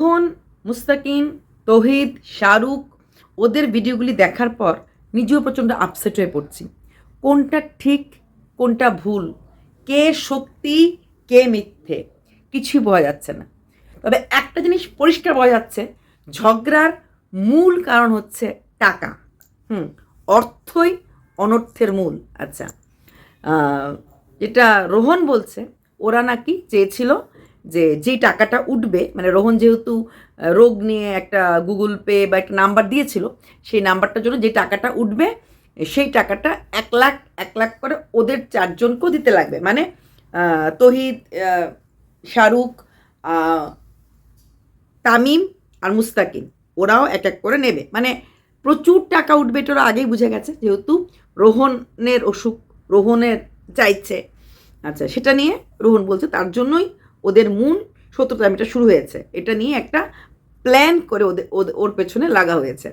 তখন মুস্তাকিন তহিদ, শাহরুখ, ওদের ভিডিওগুলি দেখার পর নিজেও প্রচণ্ড আপসেট হয়ে পড়ছি। কোনটা ঠিক, কোনটা ভুল, কে সত্যি, কে মিথ্যে, কিছুই বোঝা যাচ্ছে না। তবে একটা জিনিস পরিষ্কার বোঝা যাচ্ছে, ঝগড়ার মূল কারণ হচ্ছে টাকা। হুম, অর্থই অনর্থের মূল। আচ্ছা যেটা রোহন বলছে, ওরা নাকি চেয়েছিল যে যেই টাকাটা উঠবে মানে রোহন যেহেতু রোগ নিয়ে একটা গুগল পে বা একটা নাম্বার দিয়েছিল, সেই নাম্বারটার জন্য যে টাকাটা উঠবে, সেই টাকাটা এক লাখ এক লাখ করে ওদের চারজনকেও দিতে লাগবে। মানে তহিদ শাহরুখ তামিম আর মুস্তাকিম, ওরাও এক এক করে নেবে। মানে প্রচুর টাকা উঠবে এটা আগেই বুঝে গেছে, যেহেতু রোহনের অসুখ, রোহনের চাইছে। আচ্ছা সেটা নিয়ে রোহন বলছে তার জন্যই ওদের মূল সত্যতামিটা শুরু হয়েছে। এটা নিয়ে একটা প্ল্যান করে ওদের- ওর পেছনে লাগা হয়েছে।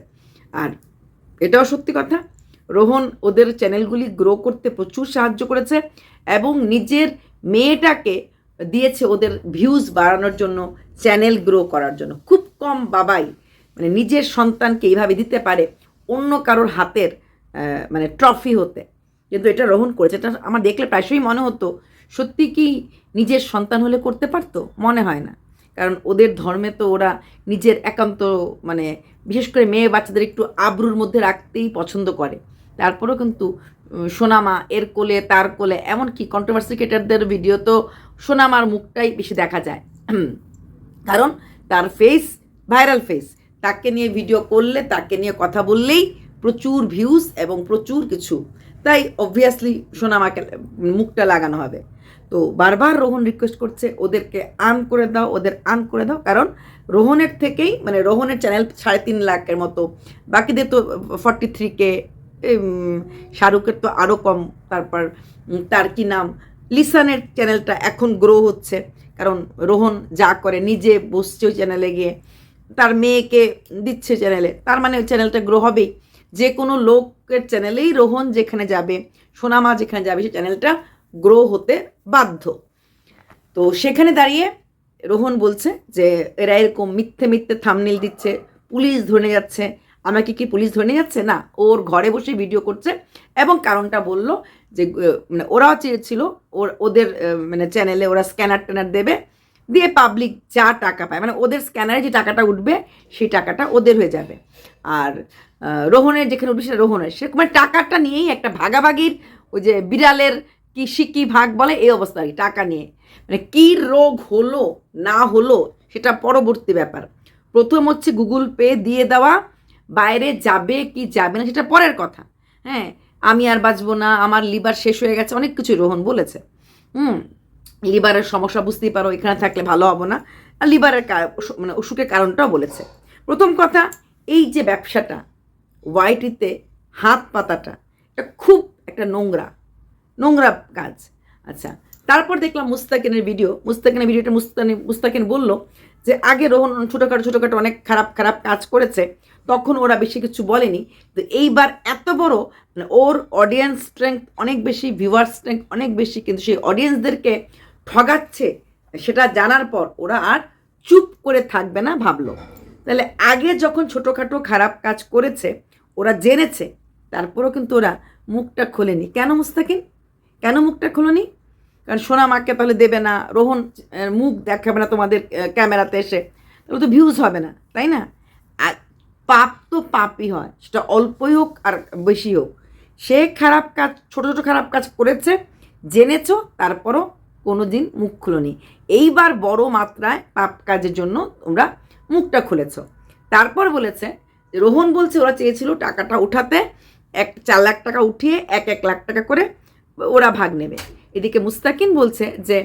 আর এটাও সত্যি কথা, রোহন ওদের চ্যানেলগুলি গ্রো করতে প্রচুর সাহায্য করেছে এবং নিজের মেয়েটাকে দিয়েছে ওদের ভিউজ বাড়ানোর জন্য চ্যানেল গ্রো করার জন্য। খুব কম বাবাই মানে নিজের সন্তানকে এইভাবে দিতে পারে অন্য কারোর হাতের মানে ট্রফি হতে। কিন্তু এটা রোহন করেছে। এটা আমার দেখলে প্রায়শই মনে হতো সত্যি কি নিজের সন্তান হলে করতে পারতো? মনে হয় না। কারণ ওদের ধর্মে তো ওরা নিজের একান্ত মানে বিশেষ করে মেয়ে বাচ্চাদের একটু আব্রুর মধ্যে রাখতেই পছন্দ করে। তারপরেও কিন্তু সোনামা এর কোলে, তার কোলে এমনকি কন্ট্রোভার্সি ক্রিয়েটারদের ভিডিও তো সোনামার মুখটাই বেশি দেখা যায়। কারণ তার ফেস ভাইরাল ফেস তাকে নিয়ে ভিডিও করলে, তাকে নিয়ে কথা বললেই প্রচুর ভিউজ এবং প্রচুর কিছু। তাই অবভিয়াসলি সোনামাকে মুখটা লাগানো হবে। তো বারবার রোহন রিকোয়েস্ট করছে, ওদেরকে আর্ন করে দাও, ওদের আর্ন করে দাও। কারণ রোহনের থেকেই মানে রোহনের চ্যানেল সাড়ে তিন লাখের মতো, বাকিদের তো ফর্টি থ্রি কে শাহরুখের তো আরও কম, তারপর তার কি নাম? লিসানের চ্যানেলটা এখন গ্রো হচ্ছে। কারণ রোহন যা করে, নিজে বসছে ওই চ্যানেলে গিয়ে। তার মেয়েকে দিচ্ছে চ্যানেলে তার মানে ওই চ্যানেলটা গ্রো হবেই। যে কোনো লোকের চ্যানেলেই রোহন যেখানে যাবে, সোনামা যেখানে যাবে, সেই চ্যানেলটা গ্রো হতে বাধ্য। তো সেখানে দাঁড়িয়ে রোহন বলছে যে, এরা এরকম মিথ্যে মিথ্যে থামনেল দিচ্ছে, পুলিশ ধরে যাচ্ছে। আমাকে কি পুলিশ ধরে যাচ্ছে? না, ওর ঘরে বসে ভিডিও করছে এবং কারণটা বলল যে মানে ওরাও চেয়েছিল, ওর, ওদের মানে চ্যানেলে ওরা স্ক্যানার ট্যানার দেবে, দিয়ে পাবলিক যা টাকা পায় মানে ওদের স্ক্যানারে যে টাকাটা উঠবে, সেই টাকাটা ওদের হয়ে যাবে। আর রোহনের যেখানে উঠবে সেটা রোহনের। সে মানে টাকাটা নিয়েই একটা ভাগাভাগির ওই যে বিড়ালের কি কী ভাগ বলে? এই অবস্থা আর টাকা নিয়ে। মানে কী রোগ হলো, না হলো, সেটা পরবর্তী ব্যাপার। প্রথম হচ্ছে গুগল পে দিয়ে দেওয়া, বাইরে যাবে কি যাবে না, সেটা পরের কথা। হ্যাঁ আমি আর বাঁচবো না, আমার লিভার শেষ হয়ে গেছে, অনেক কিছু রোহন বলেছে। হুম, লিভারের সমস্যা বুঝতেই পারো, এখানে থাকলে ভালো হব না। আর লিভারের মানে অসুখের কারণটাও বলেছে। প্রথম কথা, এই যে ব্যবসাটা ওয়াইটিতে হাত পাতাটা, এটা খুব একটা নোংরা। নোংরা কাজ। আচ্ছা তারপর দেখলাম মুস্তাকিনের ভিডিও মুস্তাকিনের ভিডিওটা মুস্তানি, মুস্তাকিন বলল যে, আগে রোহন ছোটোখাটো ছোটোখাটো অনেক খারাপ খারাপ কাজ করেছে, তখন ওরা বেশি কিছু বলেনি। তো এইবার এত বড় মানে ওর অডিয়েন্স স্ট্রেংথ অনেক বেশি ভিউয়ার স্ট্রেংথ অনেক বেশি, কিন্তু সেই অডিয়েন্সদেরকে ঠগাচ্ছে, সেটা জানার পর ওরা আর চুপ করে থাকবে না ভাবলো। তাহলে আগে যখন ছোটোখাটো খারাপ কাজ করেছে, ওরা জেনেছে, তারপরেও কিন্তু ওরা মুখটা খোলেনি। কেন মুস্তাকিন? কেন মুখটা খোলনি? কারণ সোনা মাকে তাহলে দেবে না। রোহন মুখ দেখাবে না তোমাদের ক্যামেরাতে এসে। তাহলে তো ভিউজ হবে না, তাই না? পাপ তো পাপই হয়, সেটা অল্পই হোক আর বেশি হোক। সে খারাপ কাজ, ছোট ছোটো খারাপ কাজ করেছে, জেনেছো, তারপরও কোনো দিন মুখ খুলোনি। এইবার বড় মাত্রায় পাপ কাজের জন্য তোমরা মুখটা খুলেছ। তারপর বলেছে, রোহন বলছে, ওরা চেয়েছিল টাকাটা উঠাতে, এক চার লাখ টাকা উঠিয়ে, এক এক লাখ টাকা করে ওরা ভাগ নেবে। এদিকে মুস্তাকিন বলছে যে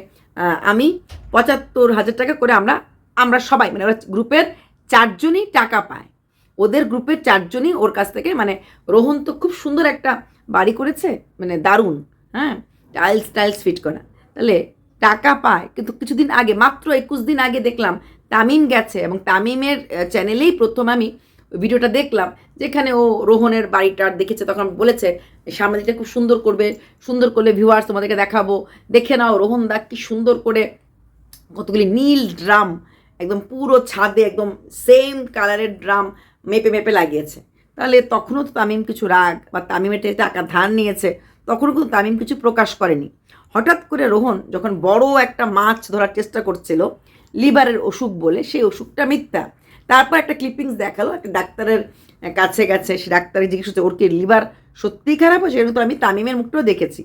আমি পঁচাত্তর হাজার টাকা করে আমরা আমরা সবাই মানে ওরা গ্রুপের চারজনই টাকা পায়। ওদের গ্রুপের চারজনই ওর কাছ থেকে মানে রোহন তো খুব সুন্দর একটা বাড়ি করেছে মানে দারুণ হ্যাঁ টাইলস টাইলস ফিট করা। তাহলে টাকা পায়, কিন্তু কিছুদিন আগে, মাত্র একুশ দিন আগে দেখলাম, তামিম গেছে এবং তামিমের চ্যানেলেই প্রথম আমি ভিডিওটা দেখলাম, যেখানে ও রোহনের বাড়িটা দেখেছে, তখন বলেছে, সামনে খুব সুন্দর করবে, সুন্দর করলে ভিউয়ার্স তোমাদেরকে দেখাবো। দেখে নাও, রোহন দা কি সুন্দর করে কতগুলি নীল ড্রাম, একদম পুরো ছাদে, একদম সেম কালারের ড্রাম মেপে মেপে লাগিয়েছে। তাহলে তখনও তো তামিম কিছু রাগ, বা তামিমের টাকা ধার নিয়েছে, তখনও কিন্তু তামিম কিছু প্রকাশ করেনি। হঠাৎ করে রোহন যখন বড় একটা মাছ ধরার চেষ্টা করছিল, লিভারের অসুখ বলে, সেই অসুখটা মিথ্যা। তারপর একটা ক্লিপিংস দেখাল, একটা ডাক্তারের কাছে গেছে সে ডাক্তারের জিজ্ঞেস করছে, ওর কি লিভার সত্যিই খারাপ হয়েছে? এটা তো আমি তামিমের মুখটাও দেখেছি।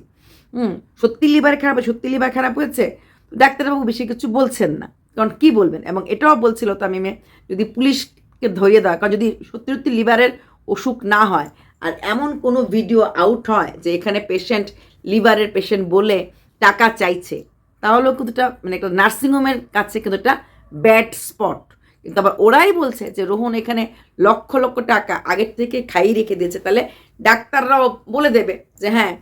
হুম সত্যি লিভার খারাপ হয়েছে সত্যি লিভার খারাপ হয়েছে? ডাক্তারবাবু বেশি কিছু বলছেন না। কারণ কি বলবেন? এবং এটাও বলছিল তামিমে, যদি পুলিশকে ধরিয়ে দেওয়া কারণ যদি সত্যি সত্যি লিভারের অসুখ না হয়, আর এমন কোনো ভিডিও আউট হয় যে এখানে পেশেন্ট লিভারের পেশেন্ট বলে টাকা চাইছে, তাহলেও কিন্তু মানে একটা নার্সিংহোমের কাছে কিন্তু একটা ব্যাড স্পট কিন্তু আবার ওরাই বলছে যে রোহন এখানে লক্ষ লক্ষ টাকা আগের থেকে খাইয়ে রেখে দিয়েছে। তাহলে ডাক্তাররাও বলে দেবে যে হ্যাঁ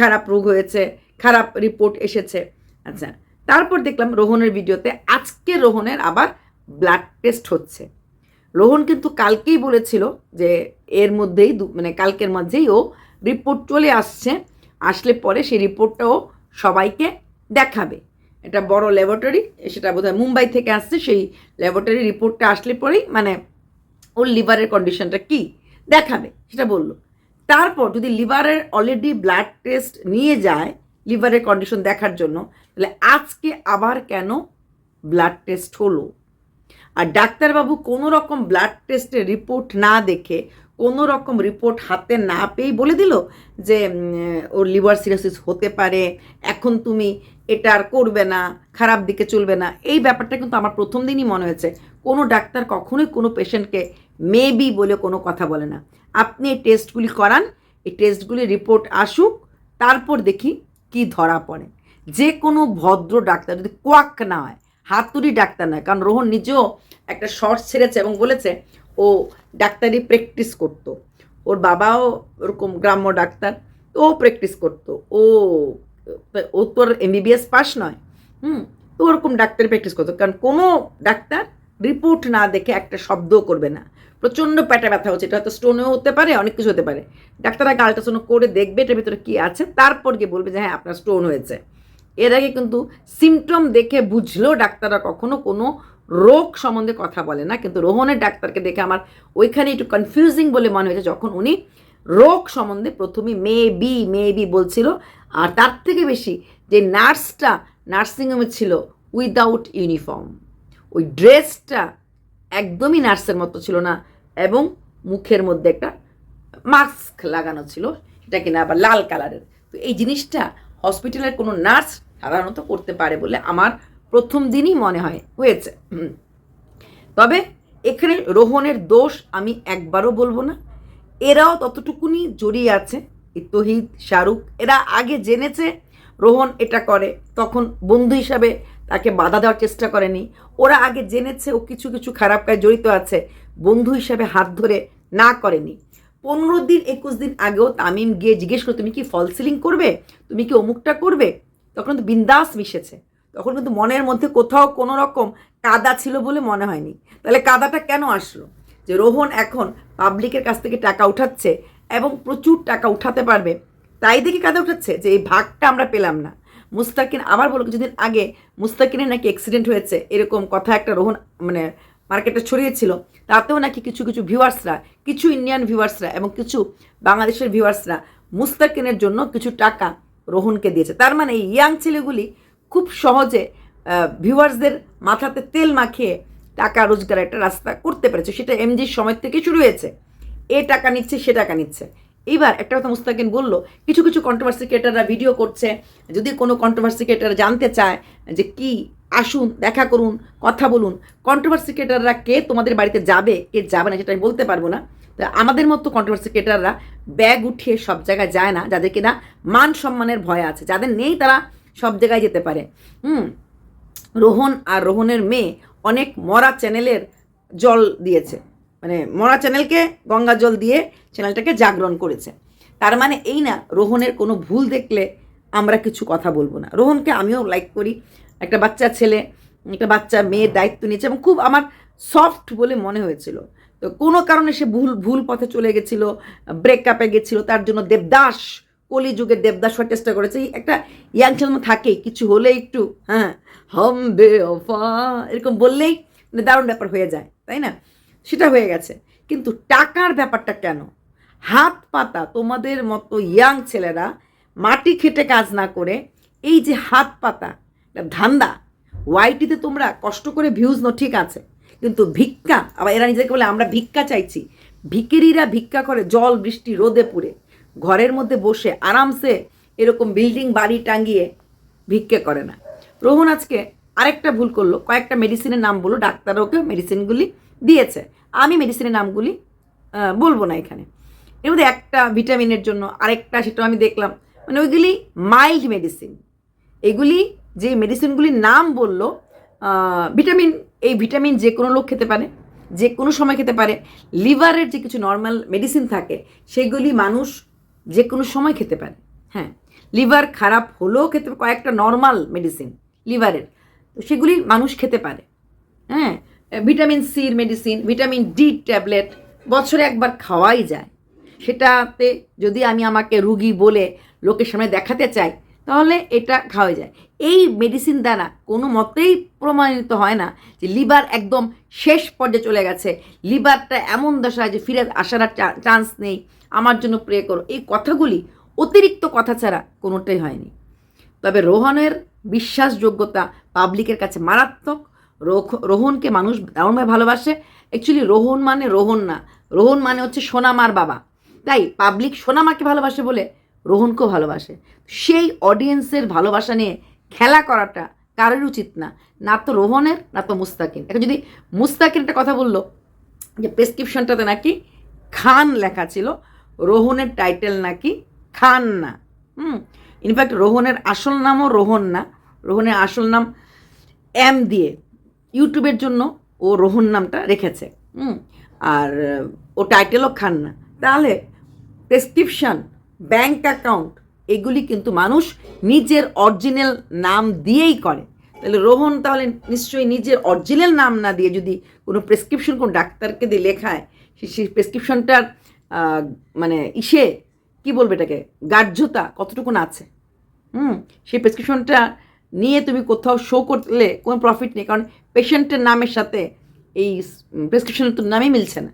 খারাপ রোগ হয়েছে, খারাপ রিপোর্ট এসেছে। আচ্ছা তারপর দেখলাম রোহনের ভিডিওতে আজকে রোহনের আবার ব্লাড টেস্ট হচ্ছে। রোহন কিন্তু কালকেই বলেছিল যে এর মধ্যেই মানে কালকের মধ্যেই ও রিপোর্ট চলে আসছে। আসলে পরে সেই রিপোর্টটাও সবাইকে দেখাবে। এটা বড় ল্যাবরেটরি সেটা বোধহয় মুম্বাই থেকে আসছে, সেই ল্যাবরেটরি রিপোর্টটা আসলে পরেই মানে ওর লিভারের কন্ডিশনটা কি দেখাবে, সেটা বলল। তারপর যদি লিভারের অলরেডি ব্লাড টেস্ট নিয়ে যায়, লিভারের কন্ডিশন দেখার জন্য, তাহলে আজকে আবার কেন ব্লাড টেস্ট হলো? আর ডাক্তারবাবু কোনো রকম ব্লাড টেস্টের রিপোর্ট না দেখে কোনো রকম রিপোর্ট হাতে না পেয়েই বলে দিল যে ওর লিভার সিরোসিস হতে পারে, এখন তুমি এটা আর করবে না, খারাপ দিকে চলবে না। এই ব্যাপারটা কিন্তু আমার প্রথম দিনই মনে হয়েছে। কোনো ডাক্তার কখনোই কোনো পেশেন্টকে মেবি বলে কোনো কথা বলে না। আপনি এই টেস্টগুলি করান, এই টেস্টগুলি রিপোর্ট আসুক, তারপর দেখি কি ধরা পড়ে। যে কোনো ভদ্র ডাক্তার যদি কোয়াক না হয়, হাতুড়ি ডাক্তার নয় কারণ রোহন নিজেও একটা শর্ট ছেড়েছে এবং বলেছে, ও ডাক্তারি প্র্যাকটিস করতো। ওর বাবাও ওরকম গ্রাম্য ডাক্তার, ও প্র্যাকটিস করতো। ও ও তোর এমবিবিএস পাস নয়। হুম, তো ওরকম ডাক্তারি প্র্যাকটিস করতো। কারণ কোনো ডাক্তার রিপোর্ট না দেখে একটা শব্দও করবে না। প্রচণ্ড পেটে ব্যথা হচ্ছে। এটা হয়তো স্টোনেও হতে পারে, অনেক কিছু হতে পারে। ডাক্তার আগে আল্ট্রাসাউন্ড করে দেখবে এটার ভিতরে কী আছে, তারপর গিয়ে বলবে যে হ্যাঁ আপনার স্টোন হয়েছে। এর আগে কিন্তু সিমটম দেখে বুঝলেও ডাক্তাররা কখনো কোনো রোগ সম্বন্ধে কথা বলে না। কিন্তু রোহনের ডাক্তারকে দেখে আমার ওইখানে একটু কনফিউজিং বলে মনে হয়েছে, যখন উনি রোগ সম্বন্ধে প্রথমে মে বি মে বি বলছিল। আর তার থেকে বেশি যে নার্সটা নার্সিংহোমে ছিল উইদাউট ইউনিফর্ম ওই ড্রেসটা একদমই নার্সের মতো ছিল না এবং মুখের মধ্যে একটা মাস্ক লাগানো ছিল, সেটা কিনা আবার লাল কালারের। তো এই জিনিসটা হসপিটালের কোনো নার্স সাধারণত করতে পারে বলে আমার প্রথম দিনই মনে হয়, হয়েছে। তবে এখানে রোহনের দোষ আমি একবারও বলব না। এরাও ততটুকুনি জড়িয়ে আছে। তহিদ, শাহরুখ, এরা আগে জেনেছে, রোহন এটা করে, তখন বন্ধু হিসাবে তাকে বাধা দেওয়ার চেষ্টা করেনি। ওরা আগে জেনেছে, ও কিছু কিছু খারাপ কাজ জড়িত আছে, বন্ধু হিসাবে হাত ধরে না করেনি। পনেরো দিন, একুশ দিন আগেও তামিম গিয়ে জিজ্ঞেস করে, তুমি কি ফল সিলিং করবে? তুমি কি অমুকটা করবে? তখন তো বিন্দাস মিশেছে। তখন কিন্তু মনের মধ্যে কোথাও কোনো রকম কাদা ছিল বলে মনে হয়নি। তাহলে কাদাটা কেন আসলো? যে রোহন এখন পাবলিকের কাছ থেকে টাকা উঠাচ্ছে এবং প্রচুর টাকা উঠাতে পারবে, তাই দেখে কাদা উঠাচ্ছে যে এই ভাগটা আমরা পেলাম না। মুস্তাকিন আবার বলো কিছুদিন আগে মুস্তাকিনের নাকি অ্যাক্সিডেন্ট হয়েছে, এরকম কথা একটা রোহন মানে মার্কেটে ছড়িয়েছিল, তাতেও নাকি কিছু কিছু ভিউয়ার্সরা কিছু ইন্ডিয়ান ভিউয়ার্সরা এবং কিছু বাংলাদেশের ভিউয়ার্সরা মুস্তাকিনের জন্য কিছু টাকা রোহনকে দিয়েছে। তার মানে এই ইয়াং ছেলেগুলি খুব সহজে ভিউয়ার্সদের মাথাতে তেল মাখিয়ে টাকা রোজগার একটা রাস্তা করতে পেরেছে। সেটা এমজির সময় থেকে শুরু হয়েছে। এ টাকা নিচ্ছে, সে টাকা নিচ্ছে। এইবার একটা কথা মুস্তাকিন বলল, কিছু কিছু কন্ট্রোভার্সি ক্রিয়েটাররা ভিডিও করছে। যদি কোনো কন্ট্রোভার্সি ক্রিয়েটার জানতে চায় যে কি, আসুন, দেখা করুন, কথা বলুন। কন্ট্রোভার্সি ক্রিয়েটাররা কে, তোমাদের বাড়িতে যাবে, কে যাবে না, সেটা আমি বলতে পারব না। তা আমাদের মতো কন্ট্রোভার্সি ক্রিয়েটাররা ব্যাগ উঠিয়ে সব জায়গায় যায় না, যাদের কিনা মান সম্মানের ভয় আছে। যাদের নেই তারা সব জায়গায় যেতে পারে। হুম, রোহন আর রোহনের মেয়ে অনেক মরা চ্যানেলের জল দিয়েছে। মানে মরা চ্যানেলকে গঙ্গা জল দিয়ে চ্যানেলটাকে জাগরণ করেছে। তার মানে এই না, রোহনের কোনো ভুল দেখলে আমরা কিছু কথা বলব না। রোহনকে আমিও লাইক করি। একটা বাচ্চা ছেলে, একটা বাচ্চা মেয়ের দায়িত্ব নিয়েছে এবং খুব আমার সফট বলে মনে হয়েছিল। তো কোনো কারণে সে ভুল ভুল পথে চলে গেছিল ব্রেকআপে গেছিল, তার জন্য দেবদাস, কলিযুগে দেবদাস হওয়ার চেষ্টা করেছে। একটা ইয়াং ছেলে থাকেই, কিছু হলে একটু হ্যাঁ হম বে এরকম বললেই মানে দারুণ ব্যাপার হয়ে যায়, তাই না? সেটা হয়ে গেছে। কিন্তু টাকার ব্যাপারটা কেন? হাত পাতা, তোমাদের মতো ইয়াং ছেলেরা মাটি খেটে কাজ না করে এই যে হাত পাতা ধান্দা ওয়াইটিতে তোমরা কষ্ট করে ভিউজ নো ঠিক আছে। কিন্তু ভিক্ষা, আবার এরা নিজেকে বলে, আমরা ভিক্ষা চাইছি। ভিকিরিরা ভিক্ষা করে জল, বৃষ্টি, রোদে পুড়ে, ঘরের মধ্যে বসে আরামসে এরকম বিল্ডিং বাড়ি টাঙ্গিয়ে ভিক্ষা করে না। রোহন আজকে আরেকটা ভুল করল, কয়েকটা মেডিসিনের নাম বলল, ডাক্তার ওকে মেডিসিনগুলি দিয়েছে। আমি মেডিসিনের নামগুলি বলব না এখানে। এর মধ্যে একটা ভিটামিনের জন্য আরেকটা সেটা আমি দেখলাম। মানে ওইগুলি মাইল্ড মেডিসিন এগুলি যে মেডিসিনগুলির নাম বলল ভিটামিন এই ভিটামিন যে কোনো লোক খেতে পারে, যে কোনো সময় খেতে পারে লিভারের যে কিছু নর্মাল মেডিসিন থাকে, সেগুলি মানুষ যে কোনো সময় খেতে পারে। হ্যাঁ লিভার খারাপ হলেও খেতে কয়েকটা নর্মাল মেডিসিন লিভারের। তো সেগুলি মানুষ খেতে পারে। হ্যাঁ? ভিটামিন সির মেডিসিন ভিটামিন ডি ট্যাবলেট বছরে একবার খাওয়াই যায়। সেটাতে যদি আমি আমাকে রুগী বলে লোকের সামনে দেখাতে চাই, তাহলে এটা খাওয়া যায়। এই মেডিসিন দ্বারা কোনো মতেই প্রমাণিত হয় না যে লিভার একদম শেষ পর্যায়ে চলে গেছে। লিভারটা এমন দশায় যে ফিরে আসার চান্স নেই। আমার জন্য প্রে করো। এই কথাগুলি অতিরিক্ত কথা ছাড়া কোনোটাই হয়নি। তবে রোহনের বিশ্বাসযোগ্যতা পাবলিকের কাছে মারাত্মক। রোহনকে মানুষ দারুণভাবে ভালোবাসে। অ্যাকচুয়ালি রোহন মানে রোহন না। রোহন মানে হচ্ছে সোনামার বাবা। তাই পাবলিক সোনামাকে ভালোবাসে বলে রোহনকেও ভালোবাসে। সেই অডিয়েন্সের ভালোবাসা নিয়ে খেলা করাটা কারোর উচিত না। না তো রোহনের, না তো মুস্তাকিন এখন যদি মুস্তাকিন একটা কথা বলল, যে প্রেসক্রিপশনটাতে নাকি খান লেখা ছিল, রোহনের টাইটেল নাকি খান না। হুম ইনফ্যাক্ট রোহনের আসল নামও রোহন না। রোহনের আসল নাম এম দিয়ে ইউটিউবের জন্য ও রোহন নামটা রেখেছে। হুম, আর, ও টাইটেলও খান না। তাহলে প্রেসক্রিপশন ব্যাংক অ্যাকাউন্ট এগুলি কিন্তু মানুষ নিজের অরিজিনাল নাম দিয়েই করে। তাহলে রোহন তাহলে নিশ্চয়ই নিজের অরিজিনাল নাম না দিয়ে যদি কোনো প্রেসক্রিপশন কোনো ডাক্তারকে দিয়ে লেখায় সেই প্রেসক্রিপশনটার মানে ইসে, কি বলবে এটাকে? গাঢ়্যতা কতটুকুন আছে? হুম, সেই প্রেসক্রিপশনটা নিয়ে তুমি কোথাও শো করলে কোনো প্রফিট নেই, কারণ পেশেন্টের নামের সাথে এই প্রেসক্রিপশনের তো নামই মিলছে না।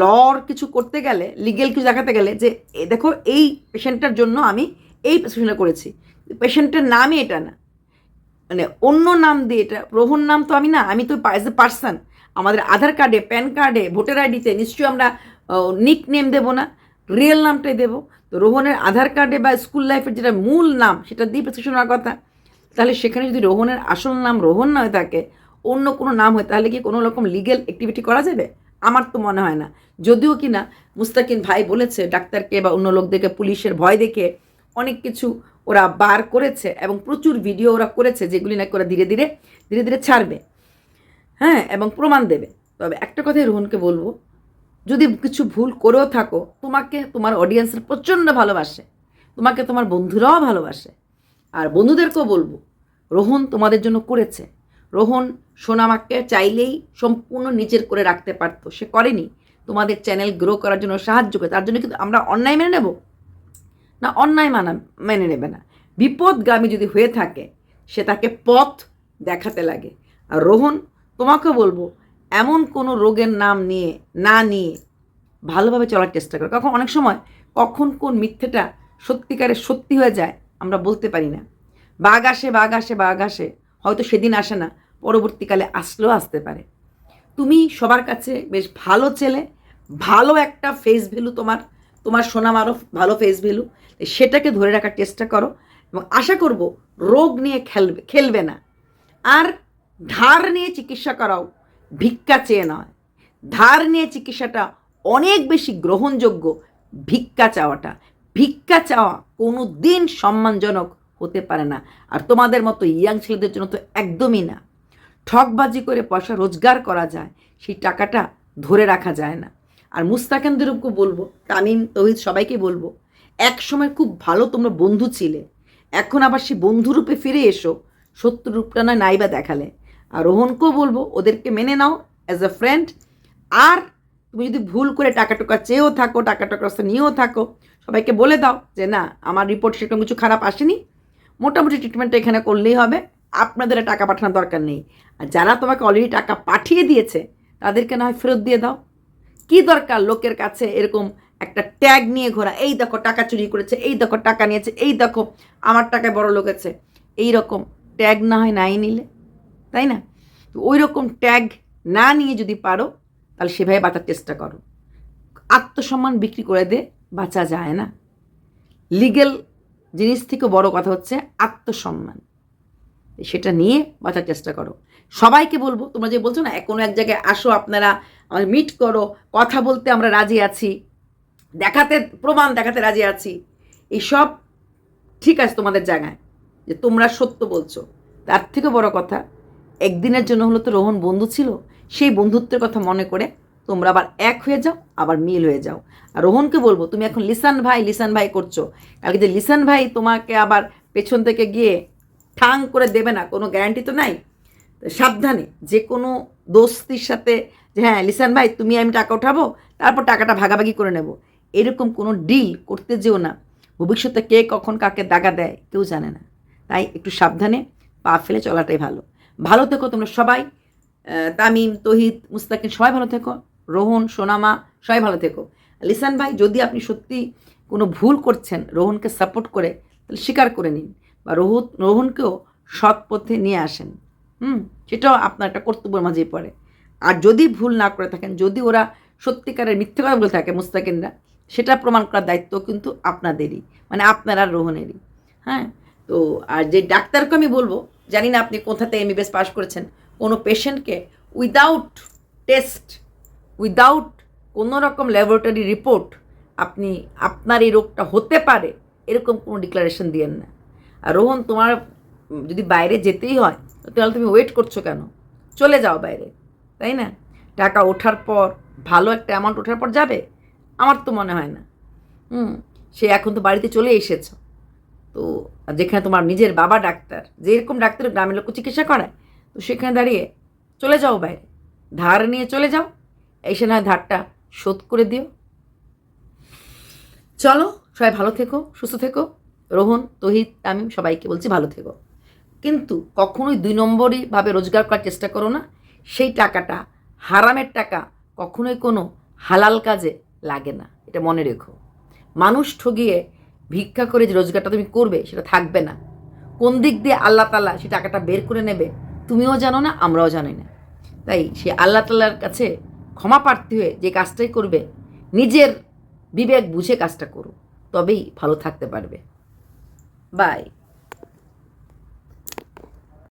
লর কিছু করতে গেলে লিগেল কিছু দেখাতে গেলে যে দেখো, এই পেশেন্টটার জন্য আমি এই প্রেসক্রিপশনটা করেছি। পেশেন্টের নামই এটা না। মানে অন্য নাম দিয়ে এটা রোহন নাম তো আমি না, আমি তো অ্যাজ এ পার্সন আমাদের আধার কার্ডে প্যান কার্ডে ভোটার আইডিতে নিশ্চয়ই আমরা নিক নেম দেবো না রিয়েল নামটাই দেবো। তো রোহনের আধার কার্ডে বা স্কুল লাইফের যেটা মূল নাম, সেটা দিয়ে প্রেসক্রিপশন হওয়ার কথা, তাহলে সেখানে যদি রোহনের আসল নাম রোহন না হয়ে থাকে, অন্য কোনো নাম হয়, তাহলে কি কোনো রকম লিগেল অ্যাক্টিভিটি করা যাবে? আমার তো মনে হয় না। যদিও কি না মুস্তাকিন ভাই বলেছে, ডাক্তারকে বা অন্য লোকদেরকে, পুলিশের ভয় দেখে অনেক কিছু ওরা বার করেছে এবং প্রচুর ভিডিও ওরা করেছে, যেগুলি নাকি ওরা ধীরে ধীরে ধীরে ধীরে ছাড়বে। হ্যাঁ এবং প্রমাণ দেবে। তবে একটা কথাই রোহনকে বলব যদি কিছু ভুল করেও থাকো, তোমাকে তোমার অডিয়েন্সের প্রচণ্ড ভালোবাসে। তোমাকে তোমার বন্ধুরাও ভালোবাসে। আর বন্ধুদেরকেও বলব, রোহন তোমাদের জন্য করেছে। রোহন সোনামাকে চাইলেই সম্পূর্ণ নিজের করে রাখতে পারতো। সে করেনি। তোমাদের চ্যানেল গ্রো করার জন্য সাহায্য করে। তার জন্য কিন্তু আমরা অন্যায় মেনে নেব? না, অন্যায় মানা, মেনে নেবে না। বিপদগামী যদি হয়ে থাকে, সে তাকে পথ দেখাতে লাগে। আর রোহন তোমাকে বলব এমন কোনো রোগের নাম নিয়ে, না নিয়ে ভালোভাবে চলার চেষ্টা করো। কখন, অনেক সময় কখন কোন মিথ্যেটা সত্যিকারের সত্যি হয়ে যায় আমরা বলতে পারি না। বাঘ আসে বাঘ আসে বাঘ আসে, হয়তো সেদিন আসে না, পরবর্তীকালে আসলেও আসতে পারে। তুমি সবার কাছে বেশ ভালো ছেলে, ভালো একটা ফেস ভ্যালু তোমার তোমার সোনামারও ভালো ফেস ভ্যালু সেটাকে ধরে রাখার চেষ্টা করো এবং আশা করব রোগ নিয়ে খেলবে খেলবে না। আর ধার নিয়ে চিকিৎসা করাও ভিক্ষা চেয়ে নয়। ধার নিয়ে চিকিৎসাটা অনেক বেশি গ্রহণযোগ্য ভিক্ষা চাওয়াটা। ভিক্ষা চাওয়া কোনো দিন সম্মানজনক হতে পারে না। আর তোমাদের মতো ইয়াং ছেলেদের জন্য তো একদমই না। ঠকবাজি করে পয়সা রোজগার করা যায়, সেই টাকাটা ধরে রাখা যায় না। আর মুস্তাকেন্দ্রকে বলব, তামিম, তহিদ সবাইকে বলব, এক সময় খুব ভালো তোমরা বন্ধু ছিলে। এখন আবার সেই বন্ধুরূপে ফিরে এসো, শত্রুরূপটা নয় নাইবা দেখালে। আর রোহনকেও বলব, ওদেরকে মেনে নাও অ্যাজ এ ফ্রেন্ড আর তুমি যদি ভুল করে টাকা টাকা চেয়েও থাকো, টাকা টাকা নিয়েও থাকো, সবাইকে বলে দাও যে না, আমার রিপোর্ট সেরকম কিছু খারাপ আসেনি। মোটামুটি ট্রিটমেন্টটা এখানে করলেই হবে, আপনাদের টাকা পাঠানোর দরকার নেই। আর যারা তোমাকে অলরেডি টাকা পাঠিয়ে দিয়েছে, তাদেরকে না হয় ফেরত দিয়ে দাও। কি দরকার লোকের কাছে এরকম একটা ট্যাগ নিয়ে ঘোরা, এই দেখো টাকা চুরি করেছে, এই দেখো টাকা নিয়েছে, এই দেখো আমার টাকায় বড় লোক আছে। এই রকম ট্যাগ না হয় নাই নিলে। তাই না? তো ওই রকম ট্যাগ না নিয়ে যদি পারো, তাহলে সেভাবে বাঁচার চেষ্টা করো। আত্মসম্মান বিক্রি করে দে, বাঁচা যায় না। লিগেল জিনিস থেকে বড় কথা হচ্ছে আত্মসম্মান। সেটা নিয়ে বাঁচার চেষ্টা করো। সবাইকে বলব, তোমরা যে বলছো না কোনো এক জায়গায় আসো, আপনারা মিট করো, কথা বলতে আমরা রাজি আছি, দেখাতে, প্রমাণ দেখাতে রাজি আছি, এইসব ঠিক আছে তোমাদের জায়গায়, যে তোমরা সত্য বলছো। তার থেকে বড় কথা একদিনের জন্য হলো তো রোহন বন্ধু ছিল, সেই বন্ধুত্বের কথা মনে করে তোমরা আবার এক হয়ে যাও, আবার মিল হয়ে যাও। আর রোহনকে বলব, তুমি এখন লিসান ভাই লিসান ভাই করছ। কালকে যে লিসান ভাই তোমাকে আবার পেছন থেকে গিয়ে ঠাং করে দেবে না, কোনো গ্যারান্টি তো নাই? সাবধানে, যে কোনো দোস্তির সাথে যে হ্যাঁ লিসান ভাই, তুমি আমি টাকা উঠাবো, তারপর টাকাটা ভাগাভাগি করে নেব। এরকম কোনো ডিল করতে যেও না। ভবিষ্যতে কে কখন কাকে দাগা দেয়, কেউ জানে না। তাই একটু সাবধানে পা ফেলে চলাটাই ভালো। ভালো থেকো তোমরা সবাই। তামিম, তহিদ মুস্তাকিন সবাই ভালো থেকো। রোহন, সোনামা, সবাই ভালো থেকো। লিসান ভাই, যদি আপনি সত্যি কোনো ভুল করছেন, রোহনকে সাপোর্ট করে, তাহলে স্বীকার করে নিন বা রোহন রোহনকেও সৎ পথে নিয়ে আসেন। হুম, সেটাও আপনার একটা কর্তব্যের মাঝেই পড়ে। আর যদি ভুল না করে থাকেন, যদি ওরা সত্যিকারের মিথ্যে কথা বলে থাকে মুস্তাকিনরা সেটা প্রমাণ করার দায়িত্ব কিন্তু আপনাদেরই মানে আপনার আর রোহনেরই। হ্যাঁ তো আর যে ডাক্তারকে আমি বলব জানি না আপনি কোথাতে এমবিবিএস পাস করেছেন। কোনো পেশেন্টকে উইদাউট টেস্ট উইদাউট কোনো রকম ল্যাবরেটরি রিপোর্ট আপনি আপনার এই রোগটা হতে পারে, এরকম কোনো ডিক্লারেশন দিয়েন না। আর রোহন, তোমার যদি বাইরে যেতেই হয়, তাহলে তুমি ওয়েট করছ কেন? চলে যাও বাইরে, তাই না? টাকা ওঠার পর, ভালো একটা অ্যামাউন্ট ওঠার পর যাবে? আমার তো মনে হয় না। হুম, সে এখন তো বাড়িতে চলে এসেছ। তো যেখানে তোমার নিজের বাবা ডাক্তার যে এরকম ডাক্তার গ্রামের লোক চিকিৎসা করায়, তো সেখানে দাঁড়িয়ে চলে যাও বাইরে। ধার নিয়ে চলে যাও, এসে না হয় ধারটা শোধ করে দিও। চলো, সবাই ভালো থেকো, সুস্থ থেকো। রোহন তহিদ তামিম, সবাইকে বলছি ভালো থেকো। কিন্তু কখনোই দুই নম্বরই ভাবে রোজগার করার চেষ্টা করো না। সেই টাকাটা, হারামের টাকা, কখনোই কোনো হালাল কাজে লাগে না। এটা মনে রেখো। মানুষ ঠগিয়ে ভিক্ষা করে যে রোজগারটা তুমি করবে, সেটা থাকবে না। কোন দিক দিয়ে আল্লাহ তালা সে টাকাটা বের করে নেবে, তুমিও জানো না, আমরাও জানি না। তাই সে আল্লাহ তাল্লার কাছে ক্ষমা প্রার্থী হয়ে যে কাজটাই করবে, নিজের বিবেক বুঝে কাজটা করো তবেই ভালো থাকতে পারবে। বাই